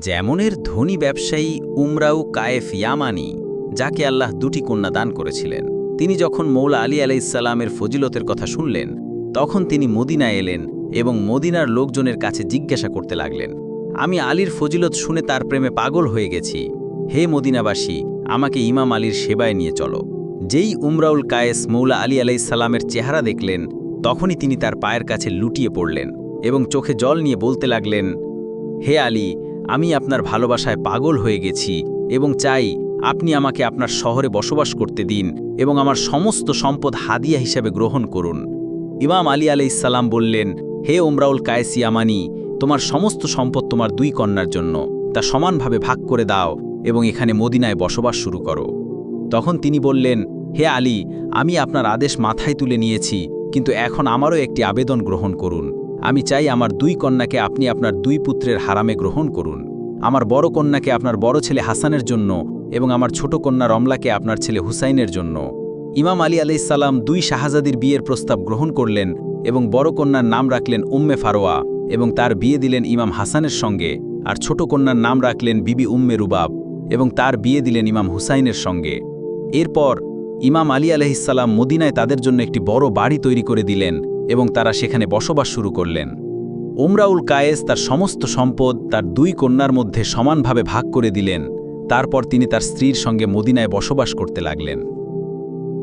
যেমনের ধনী ব্যবসায়ী উমরাউ কায়েফ ইয়ামানি, যাকে আল্লাহ দুটি কন্যা দান করেছিলেন। তিনি যখন মৌলা আলী আলাইসাল্লামের ফজিলতের কথা শুনলেন, তখন তিনি মদিনায় এলেন এবং মদিনার লোকজনের কাছে জিজ্ঞাসা করতে লাগলেন, আমি আলীর ফজিলত শুনে তার প্রেমে পাগল হয়ে গেছি। হে মদিনাবাসী, আমাকে ইমাম আলীর সেবায় নিয়ে চলো। যেই উমরাউল কায়েস মৌলা আলী আলাইসাল্লামের চেহারা দেখলেন, তখনই তিনি তার পায়ের কাছে লুটিয়ে পড়লেন এবং চোখে জল নিয়ে বলতে লাগলেন, হে আলী আমি আপনার ভালোবাসায় পাগল হয়ে গেছি এবং চাই আপনি আমাকে আপনার শহরে বসবাস করতে দিন এবং আমার সমস্ত সম্পদ হাদিয়া হিসাবে গ্রহণ করুন। ইমাম আলী আলাইসাল্লাম বললেন, হে ওমরাউল কায়েসি আমানি, তোমার সমস্ত সম্পদ তোমার দুই কন্যার জন্য। তা সমানভাবে ভাগ করে দাও এবং এখানে মদিনায় বসবাস শুরু করো। তখন তিনি বললেন, হে আলী, আমি আপনার আদেশ মাথায় তুলে নিয়েছি, কিন্তু এখন আমারও একটি আবেদন গ্রহণ করুন। আমি চাই আমার দুই কন্যাকে আপনি আপনার দুই পুত্রের হারামে গ্রহণ করুন। আমার বড় কন্যাকে আপনার বড় ছেলে হাসানের জন্য এবং আমার ছোট কন্যা রমলাকে আপনার ছেলে হুসাইনের জন্য। ইমাম আলী আলাইসাল্লাম দুই শাহজাদির বিয়ের প্রস্তাব গ্রহণ করলেন এবং বড় কন্যার নাম রাখলেন উম্মে ফারোয়া এবং তার বিয়ে দিলেন ইমাম হাসানের সঙ্গে আর ছোট কন্যার নাম রাখলেন বিবি উম্মে রুবাব এবং তার বিয়ে দিলেন ইমাম হুসাইনের সঙ্গে। এরপর ইমাম আলী আলহিসাল্লাম মদিনায় তাদের জন্য একটি বড় বাড়ি তৈরি করে দিলেন এবং তারা সেখানে বসবাস শুরু করলেন। ওমরাউল কায়েস তার সমস্ত সম্পদ তার দুই কন্যার মধ্যে সমানভাবে ভাগ করে দিলেন। তারপর তিনি তার স্ত্রীর সঙ্গে মদিনায় বসবাস করতে লাগলেন।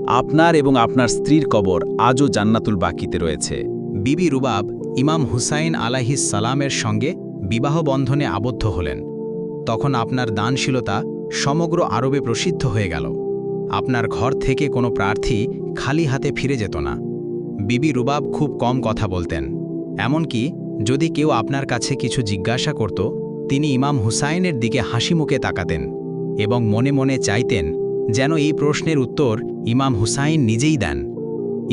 আপনার এবং আপনার স্ত্রীর কবর আজও জান্নাতুল বাকিতে রয়েছে। বিবি রুবাব ইমাম হুসাইন আলাহিস সালামের সঙ্গে বিবাহ বন্ধনে আবদ্ধ হলেন। তখন আপনার দানশীলতা সমগ্র আরবে প্রসিদ্ধ হয়ে গেল। আপনার ঘর থেকে কোনো প্রার্থী খালি হাতে ফিরে যেত না। বিবি রুবাব খুব কম কথা বলতেন। এমনকি যদি কেউ আপনার কাছে কিছু জিজ্ঞাসা করত, তিনি ইমাম হুসাইনের দিকে হাসি মুখে তাকাতেন এবং মনে মনে চাইতেন যেন এই প্রশ্নের উত্তর ইমাম হুসাইন নিজেই দেন।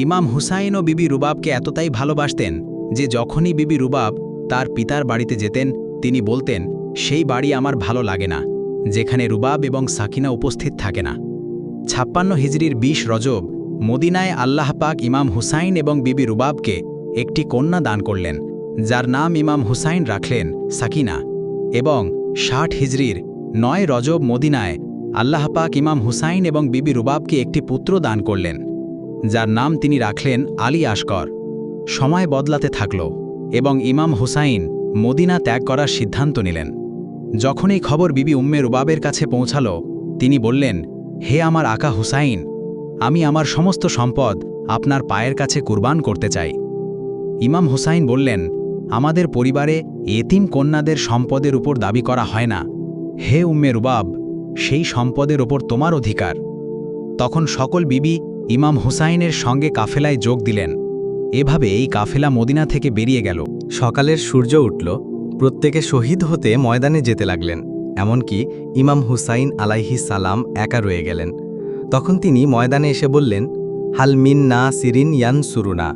ইমাম হুসাইন ও বিবি রুবাবকে এতটাই ভালোবাসতেন যে যখনই বিবি রুবাব তার পিতার বাড়িতে যেতেন, তিনি বলতেন, সেই বাড়ি আমার ভালো লাগে না, যেখানে রুবাব এবং সাকিনা উপস্থিত থাকে না। ছাপ্পান্ন হিজরির বিশ রজব মদিনায় আল্লাহ পাক ইমাম হুসাইন এবং বিবি রুবাবকে একটি কন্যা দান করলেন, যার নাম ইমাম হুসাইন রাখলেন সাকিনা এবং ষাট হিজরির নয় রজব মদিনায় আল্লাহ পাক ইমাম হুসাইন এবং বিবি রুবাবকে একটি পুত্র দান করলেন, যার নাম তিনি রাখলেন আলী আশকর। সময় বদলাতে থাকল এবং ইমাম হুসাইন মদিনা ত্যাগ করার সিদ্ধান্ত নিলেন। যখন এই খবর বিবি উম্মে রুবাবের কাছে পৌঁছাল, তিনি বললেন, হে আমার আকা হুসাইন আমি আমার সমস্ত সম্পদ আপনার পায়ের কাছে কুরবান করতে চাই। ইমাম হুসাইন বললেন, আমাদের পরিবারে এতিম কন্যাদের সম্পদের উপর দাবি করা হয় না। হে উম্মে রুবাব, সেই সম্পদের ওপর তোমার অধিকার। তখন সকল বিবি ইমাম হুসাইনের সঙ্গে কাফেলায় যোগ দিলেন। এভাবে এই কাফেলা মদিনা থেকে বেরিয়ে গেল। সকালের সূর্য উঠল, প্রত্যেকে শহীদ হতে ময়দানে যেতে লাগলেন, এমনকি ইমাম হুসাইন আলাইহি সালাম একা রয়ে গেলেন। তখন তিনি ময়দানে এসে বললেন, হাল মিন না সিরিন ইয়ান সুরুনা।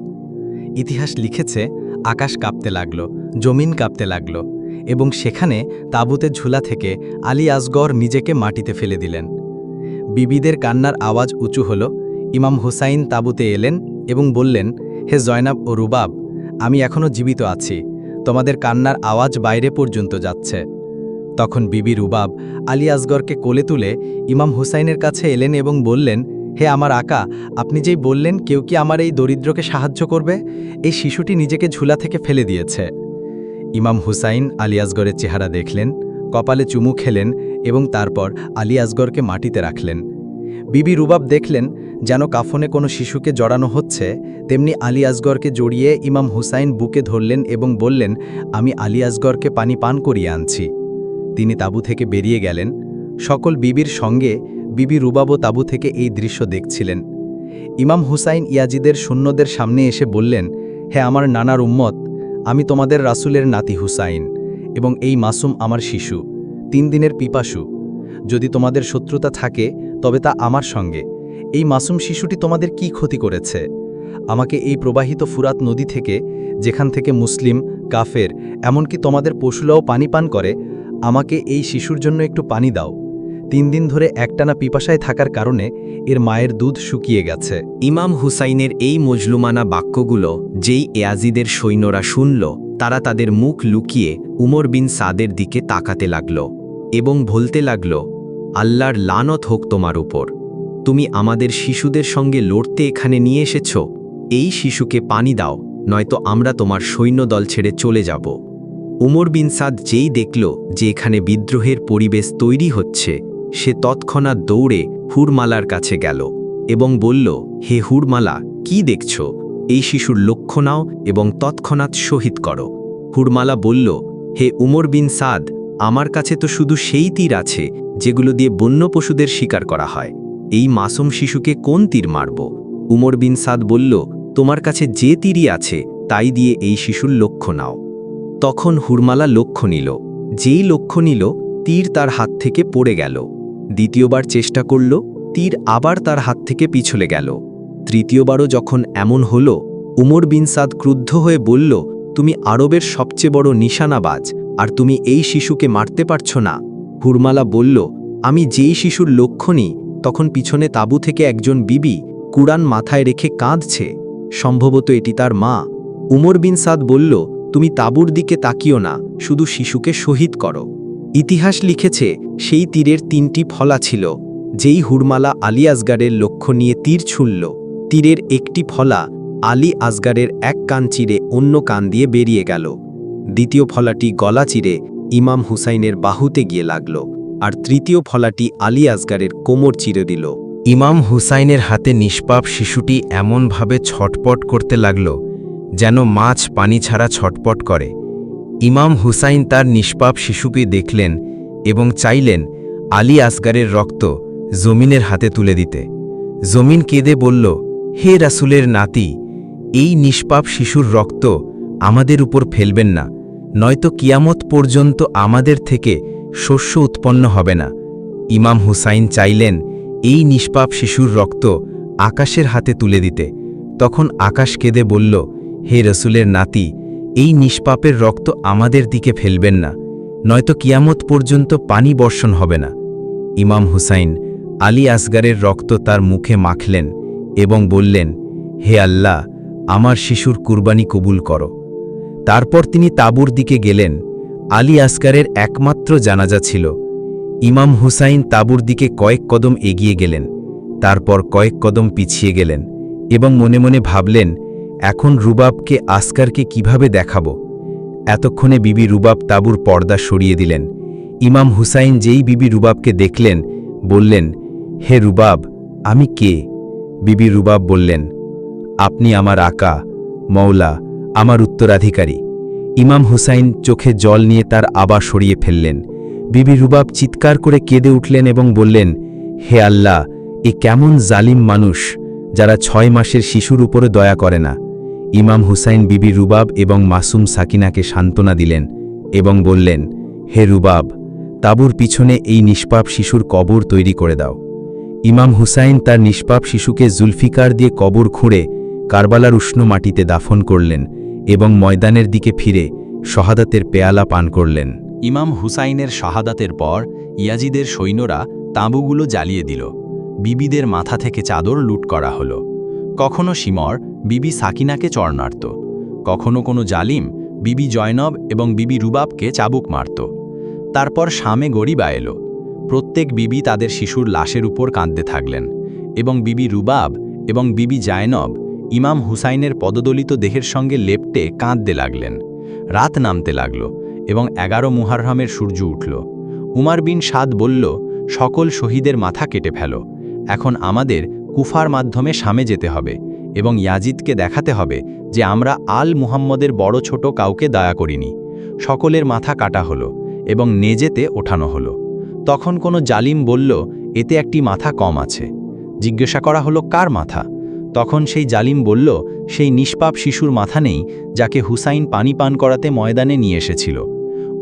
ইতিহাস লিখেছে, আকাশ কাঁপতে লাগল, জমিন কাঁপতে লাগল, এবং সেখানে তাঁবুতে ঝুলা থেকে আলী আসগর নিজেকে মাটিতে ফেলে দিলেন। বিবিদের কান্নার আওয়াজ উঁচু হল, ইমাম হুসাইন তাঁবুতে এলেন এবং বললেন, হে জয়নাব ও রুবাব, আমি এখনও জীবিত আছি, তোমাদের কান্নার আওয়াজ বাইরে পর্যন্ত যাচ্ছে। তখন বিবি রুবাব আলী আসগরকে কোলে তুলে ইমাম হুসাইনের কাছে এলেন এবং বললেন, হে আমার আকা, আপনি যেই বললেন, কেউ কি আমার এই দরিদ্রকে সাহায্য করবে? এই শিশুটি নিজেকে ঝুলা থেকে ফেলে দিয়েছে। ইমাম হুসাইন আলী আসগরের চেহারা দেখলেন, কপালে চুমু খেলেন এবং তারপর আলী আসগরকে মাটিতে রাখলেন। বিবি রুবাব দেখলেন, যেন কাফনে কোনো শিশুকে জড়ানো হচ্ছে, তেমনি আলী আসগরকে জড়িয়ে ইমাম হুসাইন বুকে ধরলেন এবং বললেন, আমি আলী আসগরকে পানি পান করিয়ে আনছি। তিনি তাবু থেকে বেরিয়ে গেলেন। সকল বিবির সঙ্গে বিবি রুবাবো তাবু থেকে এই দৃশ্য দেখছিলেন। ইমাম হুসাইন ইয়াজিদের শূন্যদের সামনে এসে বললেন, হে আমার নানার উম্মত, আমি তোমাদের রাসুলের নাতি হুসাইন এবং এই মাসুম আমার শিশু, তিন দিনের পিপাসু। যদি তোমাদের শত্রুতা থাকে, তবে তা আমার সঙ্গে। এই মাসুম শিশুটি তোমাদের কি ক্ষতি করেছে? আমাকে এই প্রবাহিত ফুরাত নদী থেকে, যেখান থেকে মুসলিম, কাফের, এমনকি তোমাদের পশুলাও পানি পান করে আমাকে এই শিশুর জন্য একটু পানি দাও। তিন দিন ধরে একটানা পিপাসায় থাকার কারণে এর মায়ের দুধ শুকিয়ে গেছে। ইমাম হুসাইনের এই মজলুমানা বাক্যগুলো যেই এয়াজিদের সৈন্যরা শুনল, তারা তাদের মুখ লুকিয়ে উমর বিন সাদের দিকে তাকাতে লাগল এবং বলতে লাগল, আল্লাহর লানত হোক তোমার উপর। তুমি আমাদের শিশুদের সঙ্গে লড়তে এখানে নিয়ে এসেছ। এই শিশুকে পানি দাও, নয়তো আমরা তোমার সৈন্যদল ছেড়ে চলে যাব। উমর বিন সাদ যেই দেখল যে এখানে বিদ্রোহের পরিবেশ তৈরি হচ্ছে, সে তৎক্ষণাৎ দৌড়ে হুরমালার কাছে গেল এবং বলল, হে হুরমালা, কি দেখছ? এই শিশুর লক্ষ্য নাও এবং তৎক্ষণাৎ শহীদ করো। হুরমালা বলল, হে উমর বিন সাদ, আমার কাছে তো শুধু সেই তীর আছে, যেগুলো দিয়ে বন্য পশুদের শিকার করা হয়। এই মাসুম শিশুকে কোন তীর মারব? উমর বিন সাদ বলল, তোমার কাছে যে তীরই আছে, তাই দিয়ে এই শিশুর লক্ষ্য নাও। তখন হুরমালা লক্ষ্য নিল। যেই লক্ষ্য নিল, তীর তার হাত থেকে পড়ে গেল। দ্বিতীয়বার চেষ্টা করল, তীর আবার তার হাত থেকে পিছলে গেল। তৃতীয়বারও যখন এমন হল, উমর বিন সাদ ক্রুদ্ধ হয়ে বলল, তুমি আরবের সবচেয়ে বড় নিশানাবাজ, আর তুমি এই শিশুকে মারতে পারছ না। হুরমালা বলল, আমি যেই শিশুর লক্ষ্য নিই, তখন পিছনে তাঁবু থেকে একজন বিবি কুরআন মাথায় রেখে কাঁদছে। সম্ভবত এটি তার মা। উমর বিন সাদ বলল তুমি তাঁবুর দিকে তাকিও না, শুধু শিশুকে শহীদ করো। ইতিহাস লিখেছে, সেই তীরের তিনটি ফলা ছিল, যেই হুরমালা আলী আসগারের লক্ষ্য নিয়ে তীর ছুঁড়ল। তীরের একটি ফলা, আলী আসগারের এক কান চিরে অন্য কান দিয়ে বেরিয়ে গেল। দ্বিতীয় ফলাটি গলা চিরে ইমাম হুসাইনের বাহুতে গিয়ে লাগল, আর তৃতীয় ফলাটি আলী আসগারের কোমর চিরে দিল। ইমাম হুসাইনের হাতে নিষ্পাপ শিশুটি এমনভাবে ছটপট করতে লাগল যেন মাছ পানি ছাড়া ছটপট করে। ইমাম হুসাইন তার নিষ্পাপ শিশুকে দেখলেন এবং চাইলেন আলী আসগারের রক্ত জমিনের হাতে তুলে দিতে। জমিন কেঁদে বলল, হে রাসুলের নাতি, এই নিষ্পাপ শিশুর রক্ত আমাদের উপর ফেলবেন না, নয়তো কিয়ামত পর্যন্ত আমাদের থেকে শস্য উৎপন্ন হবে না। ইমাম হুসাইন চাইলেন এই নিষ্পাপ শিশুর রক্ত আকাশের হাতে তুলে দিতে। তখন আকাশ কেঁদে বলল হে রসুলের নাতি, এই নিষ্পাপের রক্ত আমাদের দিকে ফেলবেন না, নয়তো কিয়ামত পর্যন্ত পানি বর্ষণ হবে না। ইমাম হুসাইন আলী আসগারের রক্ত তার মুখে মাখলেন এবং বললেন, হে আল্লাহ, আমার শিশুর কুরবানি কবুল করো। তারপর তিনি তাবুর দিকে গেলেন, আলী আসগারের একমাত্র জানাজা ছিল। ইমাম হুসাইন তাবুর দিকে কয়েক কদম এগিয়ে গেলেন, তারপর কয়েক কদম পিছিয়ে গেলেন এবং মনে মনে ভাবলেন এখন রুবাবকে, আসকারকে কীভাবে দেখাব? এতক্ষণে বিবি রুবাব তাবুর পর্দা সরিয়ে দিলেন। ইমাম হুসাইন যেই বিবি রুবাবকে দেখলেন, বললেন, হে রুবাব, আমি কে? বিবি রুবাব বললেন, আপনি আমার আকা মৌলা আমার উত্তরাধিকারী। ইমাম হুসাইন চোখে জল নিয়ে তার আবার সরিয়ে ফেললেন। বিবি রুবাব চিৎকার করে কেঁদে উঠলেন এবং বললেন, হে আল্লাহ, এ কেমন জালিম মানুষ যারা ছয় মাসের শিশুর উপরে দয়া করে না। ইমাম হুসাইন বিবি রুবাব এবং মাসুম সাকিনাকে সান্ত্বনা দিলেন এবং বললেন, হে রুবাব, তাবুর পিছনে এই নিষ্পাপ শিশুর কবর তৈরি করে দাও। ইমাম হুসাইন তার নিষ্পাপ শিশুকে জুলফিকার দিয়ে কবর খুঁড়ে কারবালার উষ্ণ মাটিতে দাফন করলেন এবং ময়দানের দিকে ফিরে শহাদাতের পেয়ালা পান করলেন। ইমাম হুসাইনের শাহাদাতের পর ইয়াজিদের সৈন্যরা তাঁবুগুলো জ্বালিয়ে দিল। বিবিদের মাথা থেকে চাদর লুট করা হলো। কখনো সিমর বিবি সাকিনাকে চড়নার্ত কখনো কোনো জালিম, বিবি জয়নব এবং বিবি রুবাবকে চাবুক মারত। তারপর শামে গরিবা এলো। প্রত্যেক বিবি তাদের শিশুর লাশের উপর কাঁদতে থাকলেন এবং বিবি রুবাব এবং বিবি জায়নব ইমাম হুসাইনের পদদলিত দেহের সঙ্গে লেপটে কাঁদতে লাগলেন। রাত নামতে লাগল এবং এগারো মুহারহামের সূর্য উঠল। উমার বিন সাদ বলল, সকল শহীদের মাথা কেটে ফেল। এখন আমাদের কুফার মাধ্যমে সামে যেতে হবে এবং ইয়াজিদকে দেখাতে হবে যে আমরা আল মুহাম্মদের বড় ছোট কাউকে দয়া করিনি। সকলের মাথা কাটা হলো এবং নেজেতে ওঠানো হলো। তখন কোনো জালিম বলল, এতে একটি মাথা কম আছে। জিজ্ঞাসা করা হলো, কার মাথা? তখন সেই জালিম বলল, সেই নিষ্পাপ শিশুর মাথা নেই যাকে হুসাইন পানি পান করাতে ময়দানে নিয়ে এসেছিল।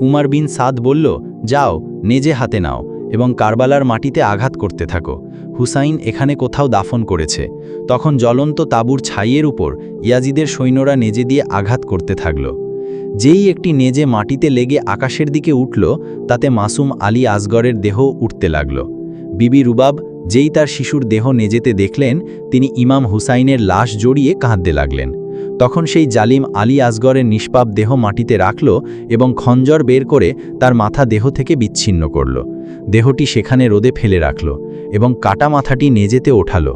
উমার বিন সাদ বলল, যাও, নেজে হাতে নাও। এবং কারবালার মাটিতে আঘাত করতে থাকো। হুসাইন এখানে কোথাও দাফন করেছে। তখন জ্বলন্ত তাঁবুর ছাইয়ের উপর ইয়াজিদের সৈন্যরা নেজে দিয়ে আঘাত করতে থাকল। যেই একটি নেজে মাটিতে লেগে আকাশের দিকে উঠল, তাতে মাসুম আলী আসগরের দেহ উঠতে লাগল। বিবি রুবাব, যেই তার শিশুর দেহ নেজেতে দেখলেন, তিনি ইমাম হুসাইনের লাশ জড়িয়ে কাঁদতে লাগলেন। তখন সেই জালিম আলী আসগরের নিষ্পাপ দেহ মাটিতে রাখল এবং খঞ্জর বের করে তার মাথা দেহ থেকে বিচ্ছিন্ন করল। দেহটি সেখানে রোদে ফেলে রাখল এবং কাটা মাথাটি নেজেতে ওঠাল।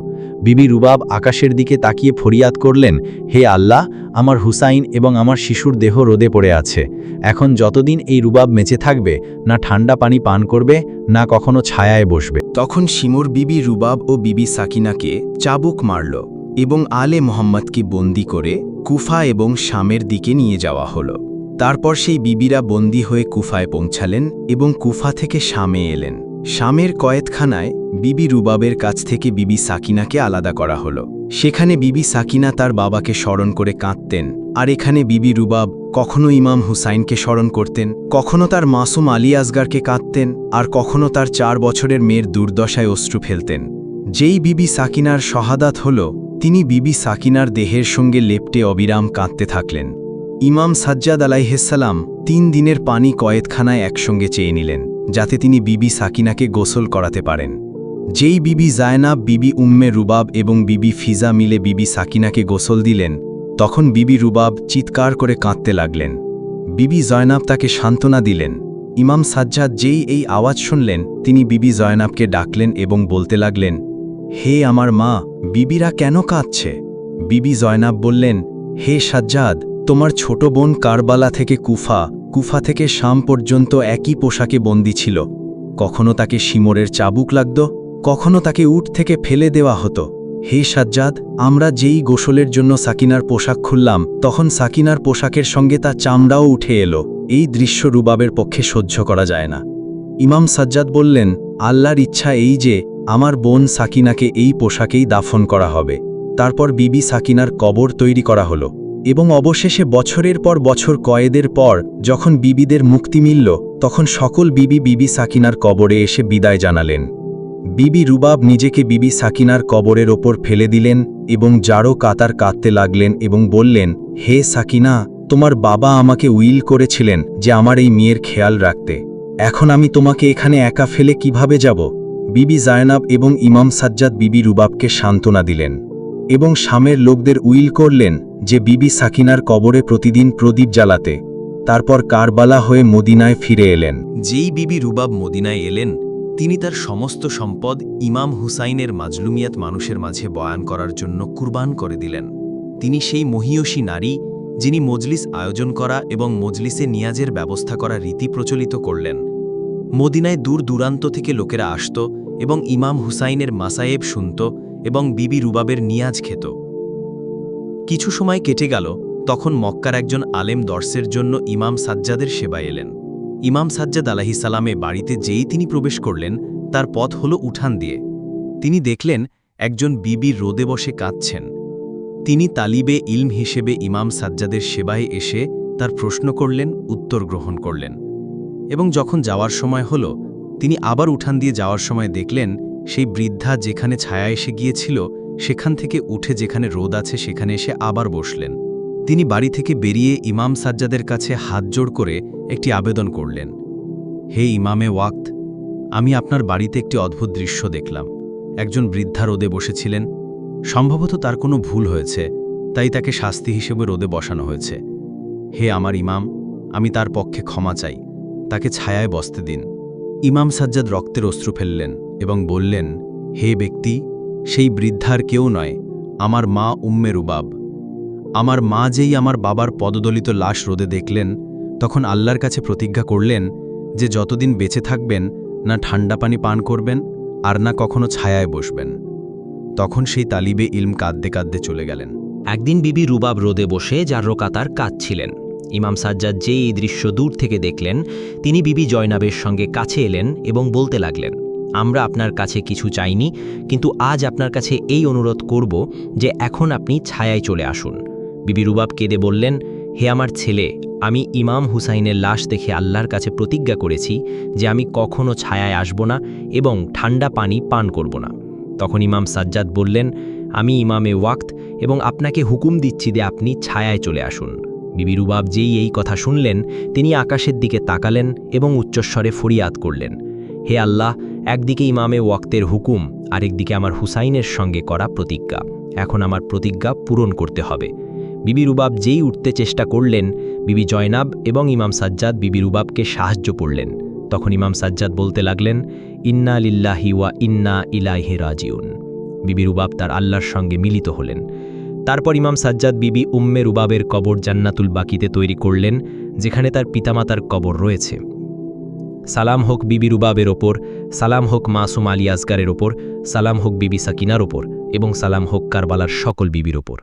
বিবি রুবাব আকাশের দিকে তাকিয়ে ফরিয়াদ করলেন, হে আল্লাহ, আমার হুসাইন এবং আমার শিশুর দেহ রোদে পড়ে আছে। এখন যতদিন এই রুবাব মেচে থাকবে, না ঠান্ডা পানি পান করবে, না কখনো ছায়ায় বসবে। তখন শিমুর বিবি রুবাব ও বিবি সাকিনাকে চাবুক মারল। এবং আলে মোহাম্মদকে বন্দি করে কুফা এবং শামের দিকে নিয়ে যাওয়া হলো। তারপর সেই বিবিরা বন্দি হয়ে কুফায় পৌঁছালেন এবং কুফা থেকে শামে এলেন। শামের কয়েতখানায় বিবি রুবাবের কাছ থেকে বিবি সাকিনাকে আলাদা করা হলো। সেখানে বিবি সাকিনা তার বাবাকে স্মরণ করে কাঁদতেন, আর এখানে বিবি রুবাব কখনো ইমাম হুসাইনকে স্মরণ করতেন, কখনো তার মাসুম আলী আসগারকে কাঁদতেন, আর কখনো তার চার বছরের মেয়ের দুর্দশায় অশ্রু ফেলতেন। যেই বিবি সাকিনার শহাদাত হল তিনি বিবি সাকিনার দেহের সঙ্গে লেপটে অবিরাম কাঁদতে থাকলেন। ইমাম সাজ্জাদ আলাইহেসালাম তিন দিনের পানি কয়েতখানায় একসঙ্গে চেয়ে নিলেন, যাতে তিনি বিবি সাকিনাকে গোসল করাতে পারেন। যেই বিবি জায়নাব, বিবি উম্মে রুবাব এবং বিবি ফিজা মিলে বিবি সাকিনাকে গোসল দিলেন, তখন বিবি রুবাব চিৎকার করে কাঁদতে লাগলেন। বিবি জয়নাব তাকে সান্ত্বনা দিলেন। ইমাম সাজ্জাদ যেই এই আওয়াজ শুনলেন, তিনি বিবি জয়নাবকে ডাকলেন এবং বলতে লাগলেন, হে আমার মা বিবিরা কেন কাঁদছে? বিবি জয়নাব বললেন, হে সাজ্জাদ, তোমার ছোট বোন কারবালা থেকে কুফা কুফা থেকে শাম পর্যন্ত একই পোশাকে বন্দি ছিল। কখনো তাকে শিমরের চাবুক লাগত, কখনো তাকে উট থেকে ফেলে দেওয়া হতো। হে সাজ্জাদ, আমরা যেই গোসলের জন্য সাকিনার পোশাক খুললাম, তখন সাকিনার পোশাকের সঙ্গে তা চামড়াও উঠে এলো। এই দৃশ্য রুবাবের পক্ষে সহ্য করা যায় না। ইমাম সাজ্জাদ বললেন, আল্লাহর ইচ্ছা এই যে আমার বোন সাকিনাকে এই পোশাকেই দাফন করা হবে। তারপর বিবি সাকিনার কবর তৈরি করা হলো। এবং অবশেষে বছরের পর বছর কয়েদের পর, যখন বিবিদের মুক্তি মিলল, তখন সকল বিবি বিবি সাকিনার কবরে এসে বিদায় জানালেন। বিবি রুবাব নিজেকে বিবি সাকিনার কবরের ওপর ফেলে দিলেন এবং জারো কাতার কাঁদতে লাগলেন এবং বললেন, হে সাকিনা, তোমার বাবা আমাকে উইল করেছিলেন যে আমার এই মেয়ের খেয়াল রাখতে। এখন আমি তোমাকে এখানে একা ফেলে কীভাবে যাব? বিবি জায়নাব এবং ইমাম সাজ্জাদ বিবি রুবাবকে সান্ত্বনা দিলেন এবং শামের লোকদের উইল করলেন যে বিবি সাকিনার কবরে প্রতিদিন প্রদীপ জ্বালাতে। তারপর কারবালা হয়ে মদিনায় ফিরে এলেন। যেই বিবি রুবাব মদিনায় এলেন, তিনি তার সমস্ত সম্পদ ইমাম হুসাইনের মাজলুমিয়াত মানুষের মাঝে বয়ান করার জন্য কুরবান করে দিলেন। তিনি সেই মহিয়সী নারী, যিনি মজলিস আয়োজন করা এবং মজলিসে নিয়াজের ব্যবস্থা করা রীতি প্রচলিত করলেন। মদিনায় দূর দূরান্ত থেকে লোকেরা আসত এবং ইমাম হুসাইনের মাসায়েব শুনত এবং বিবি রুবাবের নিয়াজ খেত। কিছু সময় কেটে গেল, তখন মক্কার একজন আলেম দর্শের জন্য ইমাম সাজ্জাদের সেবায় এলেন। ইমাম সাজ্জাদ আলাহি সালামে বাড়িতে যেই তিনি প্রবেশ করলেন, তার পথ হল উঠান দিয়ে। তিনি দেখলেন, একজন বিবি রোদে বসে কাঁদছেন। তিনি তালিবে ইলম হিসেবে ইমাম সাজ্জাদের সেবায় এসে তার প্রশ্ন করলেন, উত্তর গ্রহণ করলেন। এবং যখন যাওয়ার সময় হল তিনি আবার উঠান দিয়ে যাওয়ার সময় দেখলেন, সেই বৃদ্ধা যেখানে ছায়া এসে গিয়েছিল, সেখান থেকে উঠে যেখানে রোদ আছে সেখানে এসে আবার বসলেন। তিনি বাড়ি থেকে বেরিয়ে ইমাম সাজ্জাদের কাছে হাত জোড় করে একটি আবেদন করলেন। হে ইমামে ওয়াক্ত, আমি আপনার বাড়িতে একটি অদ্ভুত দৃশ্য দেখলাম। একজন বৃদ্ধা রোদে বসেছিলেন। সম্ভবত তার কোনো ভুল হয়েছে, তাই তাকে শাস্তি হিসেবে রোদে বসানো হয়েছে। হে আমার ইমাম, আমি তার পক্ষে ক্ষমা চাই। তাকে ছায়ায় বসতে দিন। ইমাম সাজ্জাদ রক্তের অশ্রু ফেললেন এবং বললেন, হে ব্যক্তি, সেই বৃদ্ধার কেউ নয়, আমার মা উম্মে রুবাব। আমার মা যেই আমার বাবার পদদলিত লাশ রোদে দেখলেন, তখন আল্লাহর কাছে প্রতিজ্ঞা করলেন যে যতদিন বেঁচে থাকবেন, না ঠান্ডা পানি পান করবেন, আর না কখনো ছায়ায় বসবেন। তখন সেই তালিবে ইলম কাঁদতে কাঁদতে চলে গেলেন। একদিন বিবি রুবাব রোদে বসে যার রোকাতার কাঁদছিলেন। ইমাম সাজ্জাদ যে এই দৃশ্য দূর থেকে দেখলেন, তিনি বিবি জয়নাবের সঙ্গে কাছে এলেন এবং বলতে লাগলেন, আমরা আপনার কাছে কিছু চাইনি, কিন্তু আজ আপনার কাছে এই অনুরোধ করব যে এখন আপনি ছায়ায় চলে আসুন। বিবি রুবাব কেঁদে বললেন, হে আমার ছেলে, আমি ইমাম হুসাইনের লাশ দেখে আল্লাহর কাছে প্রতিজ্ঞা করেছি যে আমি কখনো ছায়ায় আসব না এবং ঠান্ডা পানি পান করব না। তখন ইমাম সাজ্জাদ বললেন, আমি ইমামে ওয়াক্ত এবং আপনাকে হুকুম দিচ্ছি যে আপনি ছায়ায় চলে আসুন। বিবি রুবাব যেই এই কথা শুনলেন, তিনি আকাশের দিকে তাকালেন এবং উচ্চস্বরে ফরিয়াদ করলেন, হে আল্লাহ, একদিকে ইমামে ওয়াক্তের হুকুম, আরেকদিকে আমার হুসাইনের সঙ্গে করা প্রতিজ্ঞা, এখন আমার প্রতিজ্ঞা পূরণ করতে হবে। বিবি রুবাব যেই উঠতে চেষ্টা করলেন, বিবি জয়নাব এবং ইমাম সাজ্জাদ বিবি রুবাবকে সাহায্য করলেন। তখন ইমাম সাজ্জাদ বলতে লাগলেন, ইন্না লিল্লাহি ওয়া ইন্না ইলাইহি রাজিউন। বিবি রুবাব তার আল্লাহর সঙ্গে মিলিত হলেন। তারপর ইমাম সাজ্জাদ বিবি উম্মে রুবাবের কবর জান্নাতুল বাকিতে তৈরি করলেন, যেখানে তার পিতামাতার কবর রয়েছে। সালাম হোক বিবি রুবাবের ওপর, সালাম হোক মাসুম আলী আসগারের ওপর, সালাম হোক বিবি সাকিনার ওপর, এবং সালাম হোক কারবালার সকল বিবির ওপর।